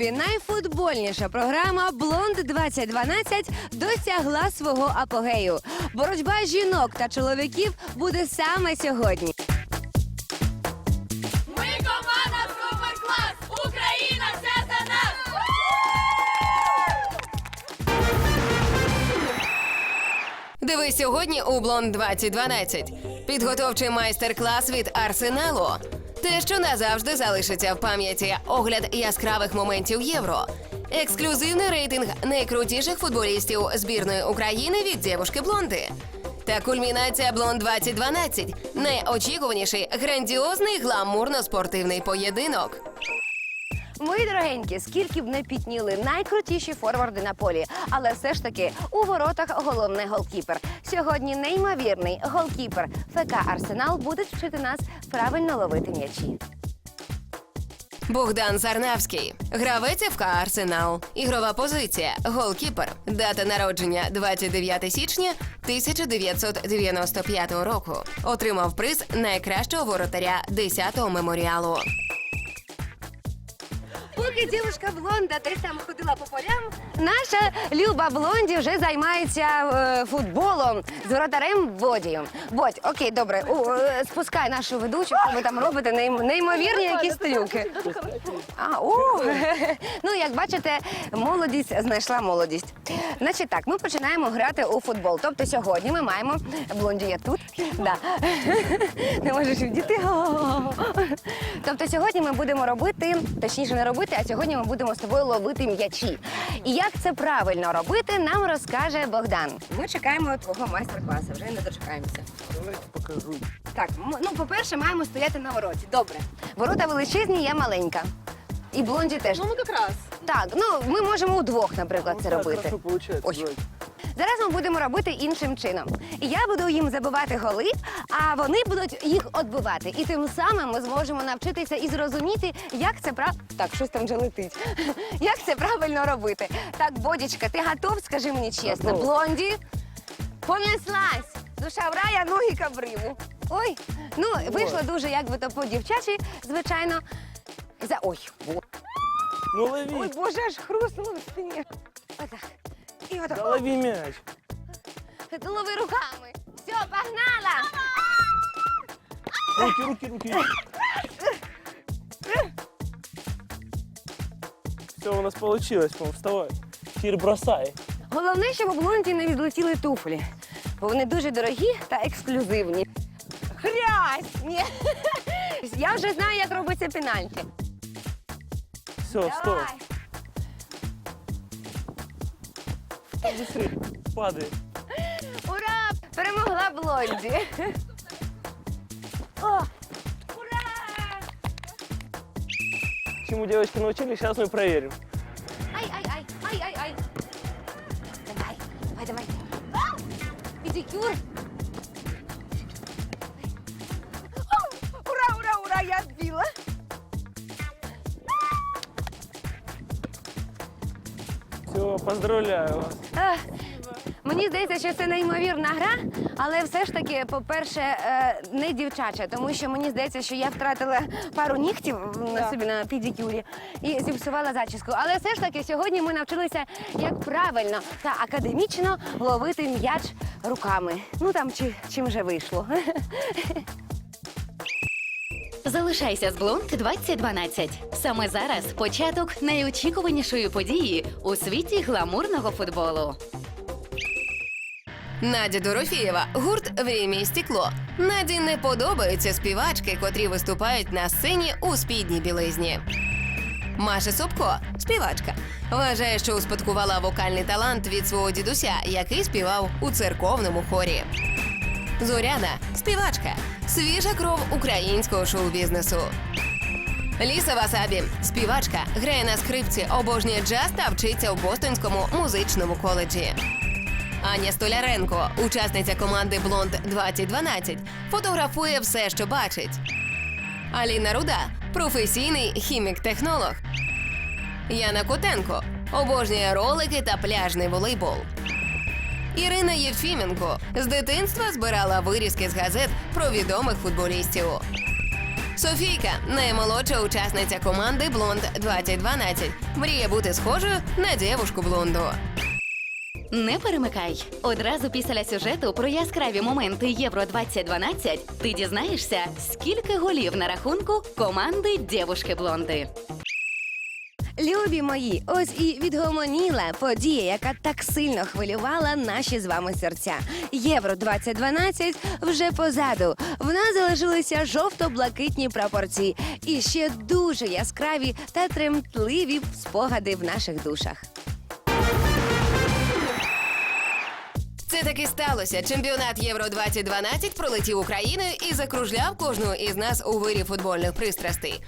Любі, найфутбольніша програма Блонд 2012 досягла свого апогею. Боротьба жінок та чоловіків буде саме сьогодні. Ми команда Суперклас! Україна вся за нас! Дивись сьогодні у Блонд 2012. Підготовчий майстер-клас від Арсеналу. Те, що назавжди залишиться в пам'яті, огляд яскравих моментів євро. Ексклюзивний рейтинг найкрутіших футболістів збірної України від дівушки Блонди. Та кульмінація Блонд 2012 найочікуваніший грандіозний гламурно-спортивний поєдинок. Мої дорогенькі, скільки б не пітніли найкрутіші форварди на полі, але все ж таки у воротах головний голкіпер. Сьогодні неймовірний голкіпер ФК Арсенал буде вчити нас правильно ловити м'ячі. Богдан Зарнавський, гравець ФК Арсенал. Ігрова позиція голкіпер. Дата народження 29 січня 1995 року. Отримав приз найкращого воротаря 10-го меморіалу. Поки дівушка блонда десь там ходила по полям, наша Люба Блонді вже займається е, футболом з воротарем Бодієм. Бодь, окей, добре, у, е, спускай нашу ведучу, що ви там робите нейм- неймовірні якісь трюки. А, о, ну як бачите, молодість знайшла молодість. Значить так, ми починаємо грати у футбол. Тобто сьогодні ми маємо блонді я тут. Да. Не можеш вдіти. Тобто сьогодні ми будемо робити, точніше не робити, а сьогодні ми будемо з тобою ловити м'ячі. І як це правильно робити, нам розкаже Богдан. Ми чекаємо твого майстер-класу, вже не дочекаємося. Давайте покажу. Так, м- ну по-перше, маємо стояти на вороті. Добре. Ворота величезні, я маленька. І блонді теж. Ну, ми якраз. Так, ну ми можемо удвох, наприклад, це робити. Ой. Зараз ми будемо робити іншим чином. Я буду їм забивати голи, а вони будуть їх відбивати. І тим самим ми зможемо навчитися і зрозуміти, як це прав... Так, щось там вже летить. Як це правильно робити. Так, Бодічка, ти готов? Скажи мені чесно. Готов. Блонді, понеслась. Душа в рай, а ноги кабриву. Ой, ну вийшло дуже, як би то по-дівчачі, звичайно. За ой, Ну ой, лови. боже, аж хрустнуло в спині. Отак. І отак. Да лови мяч. Ти лови руками. Все, погнала! Руки, руки, руки. Все у нас получилось, по Вставай. Теперь бросай. Головне, щоб у блонді не відлетіли туфлі, бо вони дуже дорогі та ексклюзивні. Хрясь! Ні. Я вже знаю, як робиться пенальті. Все, стой. Давай. Быстрее. Падай. Ура! Перемогла блонді. О! Ура! Чему девочки научились, сейчас мы проверим. Ай, ай, ай, ай, ай, ай. Давай, давай, давай. А! Педикюр. Все, поздравляю вас. Ех, Мені здається, що це неймовірна гра, але все ж таки, по-перше, е, не дівчача, тому що мені здається, що я втратила пару нігтів на собі на педикюрі і зіпсувала зачіску. Але все ж таки, сьогодні ми навчилися, як правильно та академічно ловити м'яч руками. Ну там чи чим вже вийшло. Залишайся з Блонк 2012. Саме зараз початок найочікуванішої події у світі гламурного футболу. Надя Дорофієва, гурт «Время і стекло. Наді не подобаються співачки, котрі виступають на сцені у спідній білизні. Маша Собко, співачка, вважає, що успадкувала вокальний талант від свого дідуся, який співав у церковному хорі. Зоряна співачка, свіжа кров українського шоу-бізнесу. Ліса Васабі, співачка, грає на скрипці, обожнює джаз та вчиться у Бостонському музичному коледжі. Аня Столяренко, учасниця команди Блонд 2012, фотографує все, що бачить. Аліна Руда професійний хімік-технолог. Яна Котенко обожнює ролики та пляжний волейбол. Ірина Єфіменко з дитинства збирала вирізки з газет про відомих футболістів. Софійка наймолодша учасниця команди Блонд 2012. Мріє бути схожою на дівушку блонду. Не перемикай. Одразу після сюжету про яскраві моменти Євро 2012 ти дізнаєшся, скільки голів на рахунку команди Дєвушки Блонди. Любі мої, ось і відгомоніла подія, яка так сильно хвилювала наші з вами серця. Євро 2012 вже позаду. В нас залишилися жовто-блакитні прапорці і ще дуже яскраві та тремтливі спогади в наших душах. Це таки сталося. Чемпіонат Євро 2012 пролетів Україною і закружляв кожного із нас у вирі футбольних пристрастей.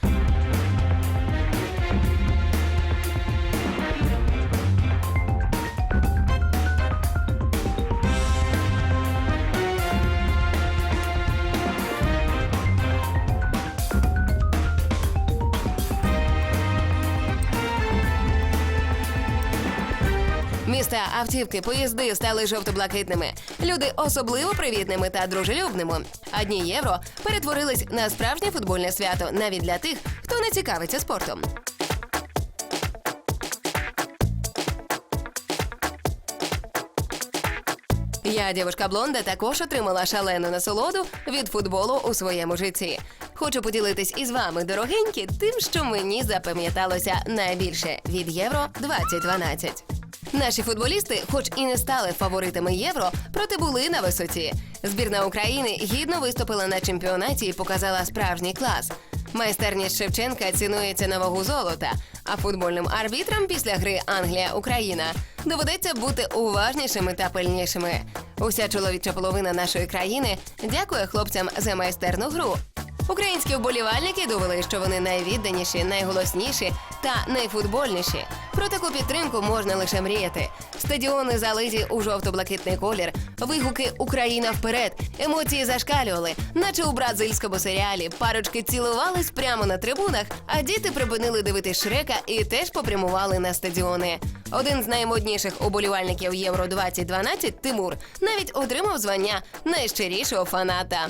Міста, автівки, поїзди стали жовто-блакитними. Люди особливо привітними та дружелюбними. А дні євро перетворились на справжнє футбольне свято навіть для тих, хто не цікавиться спортом. Я, дівушка блонда, також отримала шалену насолоду від футболу у своєму житті. Хочу поділитись із вами, дорогенькі, тим, що мені запам'яталося найбільше від Євро 2012. Наші футболісти, хоч і не стали фаворитами євро, проте були на висоті. Збірна України гідно виступила на чемпіонаті і показала справжній клас. Майстерність Шевченка цінується на вагу золота, а футбольним арбітрам після гри Англія-Україна доведеться бути уважнішими та пильнішими. Уся чоловіча половина нашої країни дякує хлопцям за майстерну гру. Українські вболівальники довели, що вони найвідданіші, найголосніші та найфутбольніші. Про таку підтримку можна лише мріяти. Стадіони залиті у жовто-блакитний колір, вигуки Україна вперед, емоції зашкалювали, наче у бразильському серіалі. Парочки цілувались прямо на трибунах, а діти припинили дивитись Шрека і теж попрямували на стадіони. Один з наймодніших уболівальників Євро 2012 Тимур навіть отримав звання найщирішого фаната.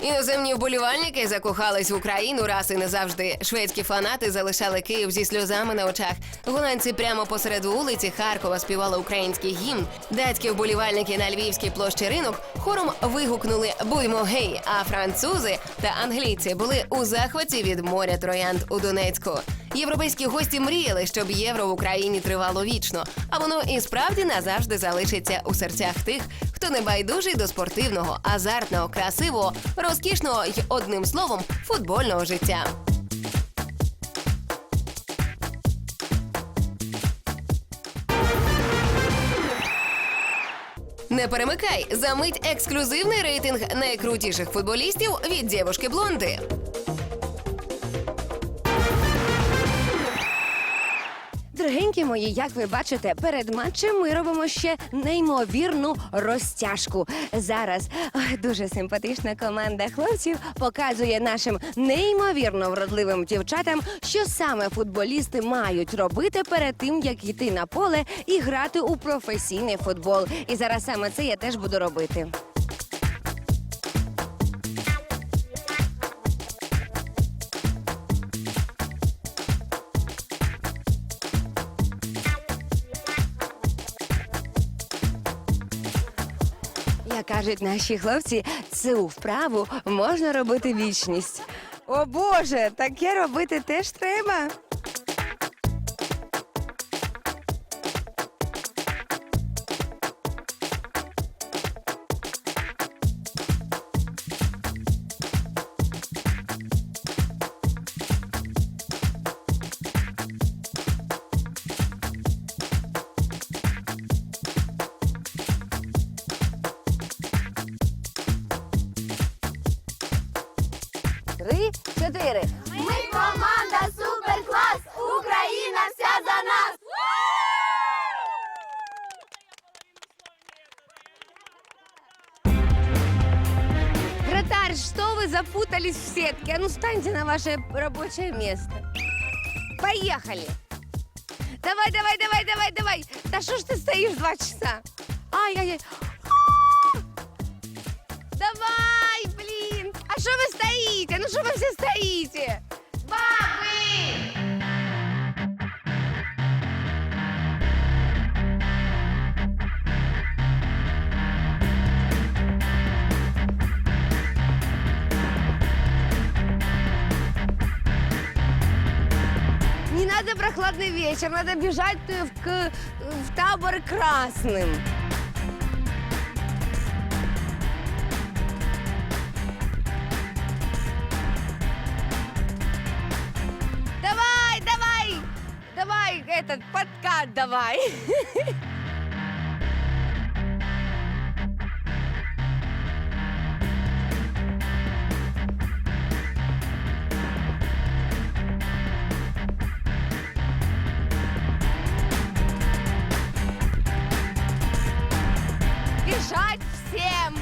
Іноземні вболівальники закохались в Україну раз і назавжди. Шведські фанати залишали Київ зі сльозами на очах. Голландці прямо посеред вулиці Харкова співали український гімн. Датські вболівальники на львівській площі ринок хором вигукнули Будьмо гей! А французи та англійці були у захваті від моря троянд у Донецьку. Європейські гості мріяли, щоб євро в Україні тривало вічно, а воно і справді назавжди залишиться у серцях тих, хто не байдужий до спортивного, азартного, красивого, розкішного й одним словом футбольного життя. Не перемикай за мить ексклюзивний рейтинг найкрутіших футболістів від дівушки блонди. Дорогенькі мої, як ви бачите, перед матчем ми робимо ще неймовірну розтяжку. Зараз дуже симпатична команда хлопців показує нашим неймовірно вродливим дівчатам, що саме футболісти мають робити перед тим, як йти на поле і грати у професійний футбол. І зараз саме це я теж буду робити. Кажуть наші хлопці, цю вправу можна робити вічність. О Боже, таке робити теж треба. Вратарь, что вы запутались в сетке? А ну станьте на ваше рабочее место. Поехали. Давай, давай, давай, давай, давай. Да что ж ты стоишь два часа? Ай-яй-яй. Давай, блин. А що ви стоїте? Ну що ви всі стоїте? Надо прохладный вечер, надо бежать в, к- в табор красным. Давай, давай, давай, этот подкат давай. Бежать всем.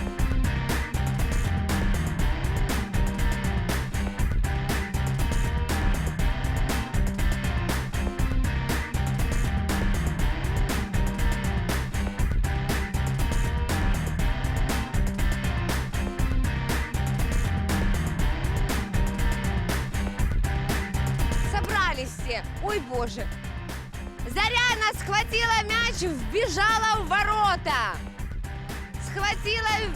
Собрались все. Ой, боже. Заряна схватила мяч, вбежала в ворота. Схватила... и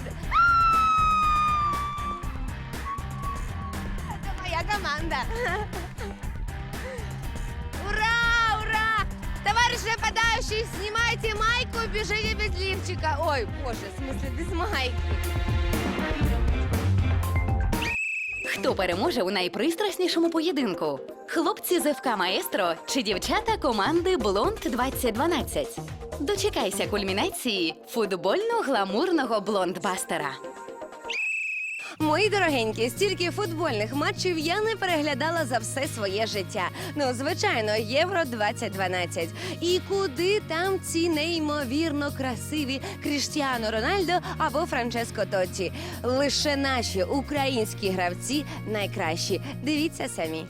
Это моя команда. Ура, ура! Товарищ нападающий, снимайте майку и бежите без лифчика. Ой, боже, в смысле, без майки. Хто переможе у найпристраснішому поєдинку? Хлопці з ФК Маестро чи дівчата команди Блонд 2012? Дочекайся кульмінації футбольно-гламурного блондбастера. Мої дорогенькі, стільки футбольних матчів я не переглядала за все своє життя. Ну, звичайно, Євро 2012. І куди там ці неймовірно красиві Кріштіану Рональдо або Франческо Тотті? Лише наші українські гравці найкращі. Дивіться самі.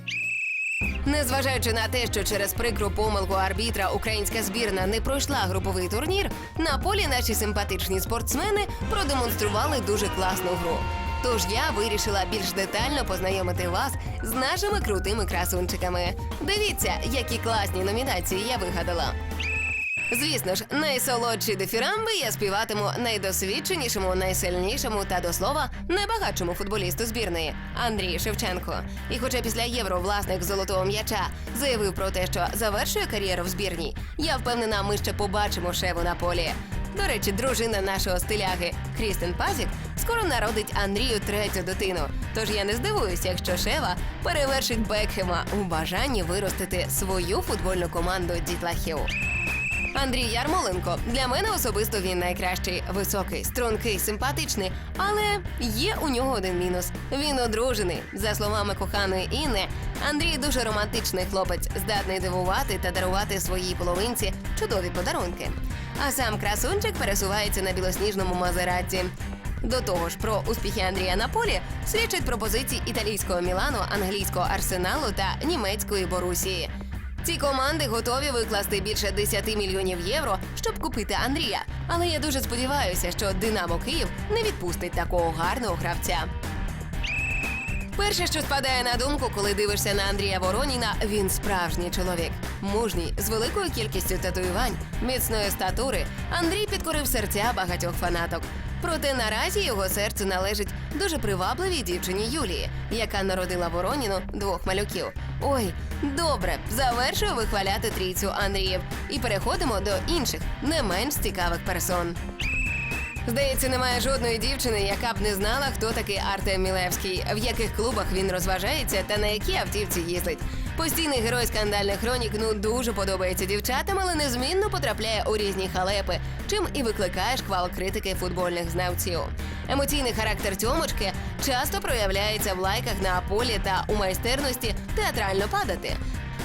Незважаючи на те, що через прикру помилку арбітра українська збірна не пройшла груповий турнір, на полі наші симпатичні спортсмени продемонстрували дуже класну гру. Тож я вирішила більш детально познайомити вас з нашими крутими красунчиками. Дивіться, які класні номінації я вигадала. Звісно ж, найсолодші дифірамби я співатиму найдосвідченішому, найсильнішому та до слова найбагатшому футболісту збірної Андрію Шевченко. І хоча після євро власник золотого м'яча заявив про те, що завершує кар'єру в збірній, я впевнена, ми ще побачимо шеву на полі. До речі, дружина нашого стиляги Крістен Пазік скоро народить Андрію третю дитину. Тож я не здивуюся, якщо Шева перевершить Бекхема у бажанні виростити свою футбольну команду дітлахів. Андрій Ярмоленко для мене особисто він найкращий, високий, стрункий, симпатичний. Але є у нього один мінус. Він одружений. За словами коханої Інни, Андрій дуже романтичний хлопець, здатний дивувати та дарувати своїй половинці чудові подарунки. А сам красунчик пересувається на білосніжному мазераті. До того ж, про успіхи Андрія на полі свідчать пропозиції італійського Мілану, англійського арсеналу та німецької Борусії. Ці команди готові викласти більше 10 мільйонів євро, щоб купити Андрія. Але я дуже сподіваюся, що Динамо Київ не відпустить такого гарного гравця. Перше, що спадає на думку, коли дивишся на Андрія Вороніна, він справжній чоловік. Мужній, з великою кількістю татуювань, міцної статури. Андрій підкорив серця багатьох фанаток. Проте наразі його серце належить дуже привабливій дівчині Юлії, яка народила Вороніну двох малюків. Ой, добре, завершую вихваляти трійцю Андріїв і переходимо до інших, не менш цікавих персон. Здається, немає жодної дівчини, яка б не знала, хто такий Артем Мілевський, в яких клубах він розважається та на які автівці їздить. Постійний герой скандальних хронік ну дуже подобається дівчатам, але незмінно потрапляє у різні халепи, чим і викликає шквал критики футбольних знавців. Емоційний характер тьомочки часто проявляється в лайках на полі та у майстерності театрально падати.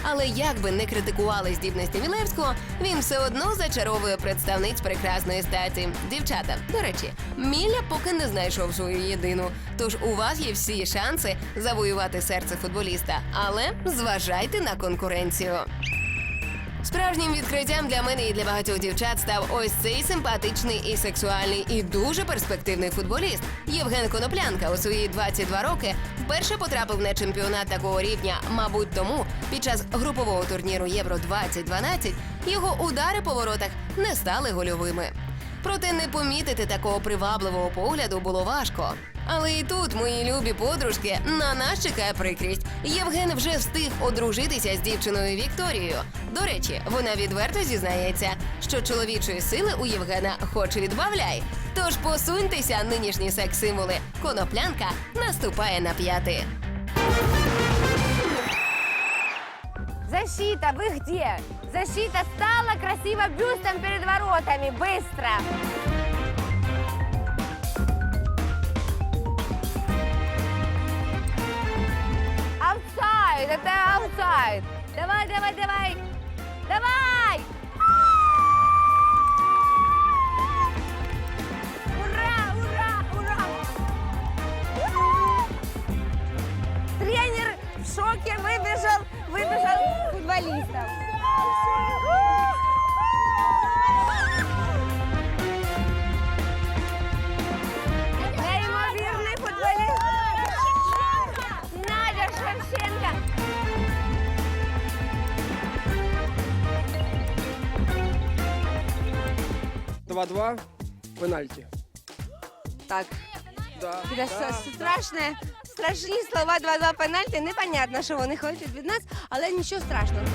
Але як би не критикували здібності Мілевського, він все одно зачаровує представниць прекрасної статі. Дівчата, до речі, Міля поки не знайшов свою єдину. Тож у вас є всі шанси завоювати серце футболіста, але зважайте на конкуренцію. Справжнім відкриттям для мене і для багатьох дівчат став ось цей симпатичний і сексуальний, і дуже перспективний футболіст Євген Коноплянка у свої 22 роки вперше потрапив на чемпіонат такого рівня. Мабуть, тому під час групового турніру Євро 2012 його удари по воротах не стали гольовими. Проте не помітити такого привабливого погляду було важко. Але і тут, мої любі подружки, на нас чекає прикрість. Євген вже встиг одружитися з дівчиною Вікторією. До речі, вона відверто зізнається, що чоловічої сили у Євгена хоч відбавляй. Тож посуньтеся, нинішні секс-символи. Коноплянка наступає на п'яти. Защита, вы где? Защита стала красиво бюстом перед воротами. Быстро! Аутсайд, это аутсайд. Давай, давай, давай. Давай! Выбежал, выбежал футболистов. Неймовірний футболіст. Надя Шевченко. Два-два. Пенальти. Так, Да. це с- страшне, страшні слова два-два пенальти. Непонятно, що вони хочуть від нас, але нічого страшного.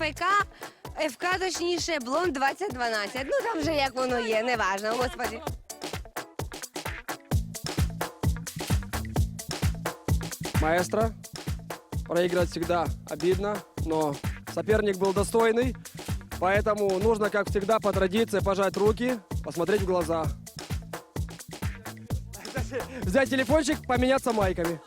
ФК. ФК, точніше, Блонд 2012. Ну там вже як воно є, неважно, господі. Маэстро. Проиграть всегда обидно, но соперник был достойный. Поэтому нужно, как всегда, по традиции пожать руки, посмотреть в глаза. Взять телефончик, поменяться майками.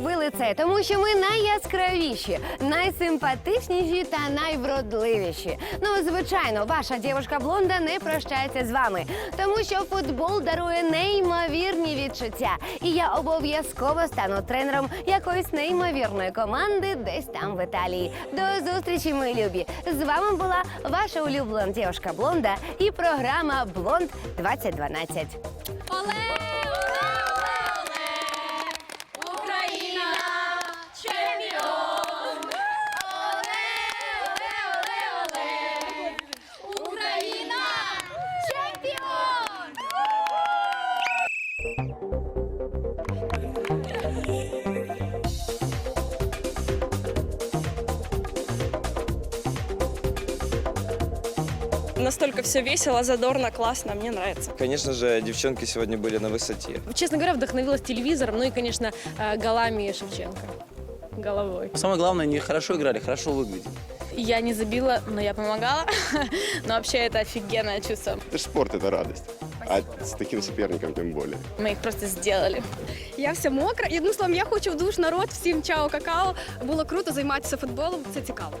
Зробили це, тому що ми найяскравіші, найсимпатичніші та найвродливіші. Ну, звичайно, ваша дівчинка блонда не прощається з вами, тому що футбол дарує неймовірні відчуття. І я обов'язково стану тренером якоїсь неймовірної команди десь там в Італії. До зустрічі, мої любі! З вами була ваша улюблена дівчинка блонда і програма Блонд 2012. Оле, Настолько все весело, задорно, классно, мне нравится. Конечно же, девчонки сегодня были на высоте. Честно говоря, вдохновилась телевизором, ну и, конечно, э, голами Шевченко. Головой. Самое главное, они хорошо играли, хорошо выглядели. Я не забила, но я помогала. Но вообще это офигенное чувство. Это ж спорт, это радость. А с таким соперником тем более. Мы их просто сделали. Я вся мокра. І одним словом, я хочу в душ народ, всім чао, какао. Було круто займатися футболом, це цікаво.